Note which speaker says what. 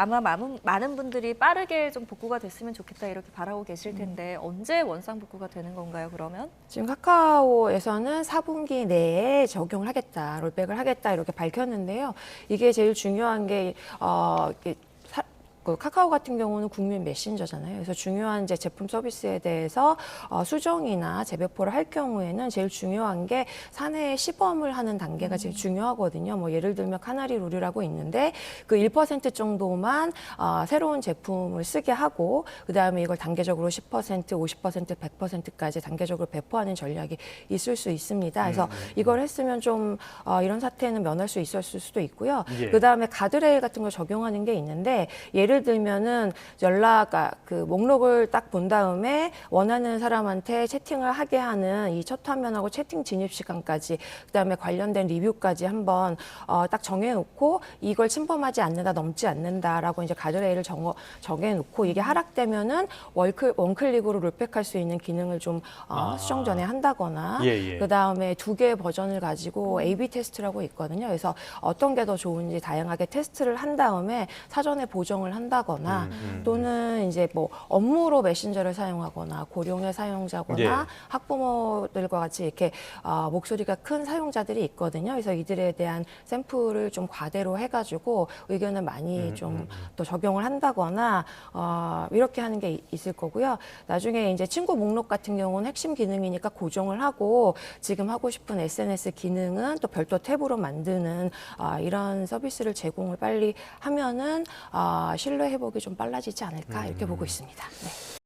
Speaker 1: 아마 많은, 분들이 빠르게 좀 복구가 됐으면 좋겠다 이렇게 바라고 계실 텐데 언제 원상 복구가 되는 건가요? 그러면?
Speaker 2: 지금 카카오에서는 4분기 내에 적용을 하겠다, 롤백을 하겠다 이렇게 밝혔는데요. 이게 제일 중요한 게 어, 그 카카오 같은 경우는 국민 메신저잖아요. 그래서 중요한 이제 제품 서비스에 대해서 어, 수정이나 재배포를 할 경우에는 제일 중요한 게 사내 시범을 하는 단계가 제일 중요하거든요. 뭐 예를 들면 카나리 룰이라고 있는데 그 1% 정도만 어, 새로운 제품을 쓰게 하고 그 다음에 이걸 단계적으로 10%, 50%, 100%까지 단계적으로 배포하는 전략이 있을 수 있습니다. 그래서 이걸 했으면 좀 어, 이런 사태는 면할 수 있었을 수도 있고요.
Speaker 3: 예.
Speaker 2: 그 다음에 가드레일 같은 걸 적용하는 게 있는데 예를 들면은 연락 아, 그 목록을 딱 본 다음에 원하는 사람한테 채팅을 하게 하는 이 첫 화면하고 채팅 진입 시간까지 그다음에 관련된 리뷰까지 한번 어, 딱 정해놓고 이걸 침범하지 않는다 넘지 않는다라고 이제 가드레일을 정어, 정해놓고 이게 하락되면은 월클, 원클릭으로 롤백할 수 있는 기능을 좀 어,
Speaker 3: 아.
Speaker 2: 수정 전에 한다거나
Speaker 3: 예, 예.
Speaker 2: 그 다음에 두 개의 버전을 가지고 A/B 테스트라고 있거든요. 그래서 어떤 게 더 좋은지 다양하게 테스트를 한 다음에 사전에 보정을 한 다거나
Speaker 3: 음,
Speaker 2: 또는 이제 뭐 업무로 메신저를 사용하거나 고령의 사용자거나
Speaker 3: 예.
Speaker 2: 학부모들과 같이 이렇게 어, 목소리가 큰 사용자들이 있거든요. 그래서 이들에 대한 샘플을 좀 과대로 해가지고 의견을 많이
Speaker 3: 음,
Speaker 2: 좀또 적용을 한다거나 어, 이렇게 하는 게 이- 있을 거고요. 나중에 이제 친구 목록 같은 경우는 핵심 기능이니까 고정을 하고 지금 하고 싶은 SNS 기능은 또 별도 탭으로 만드는 아, 이런 서비스를 제공을 빨리 하면은 아, 신뢰 회복이 좀 빨라지지 않을까 이렇게 보고 있습니다. 네.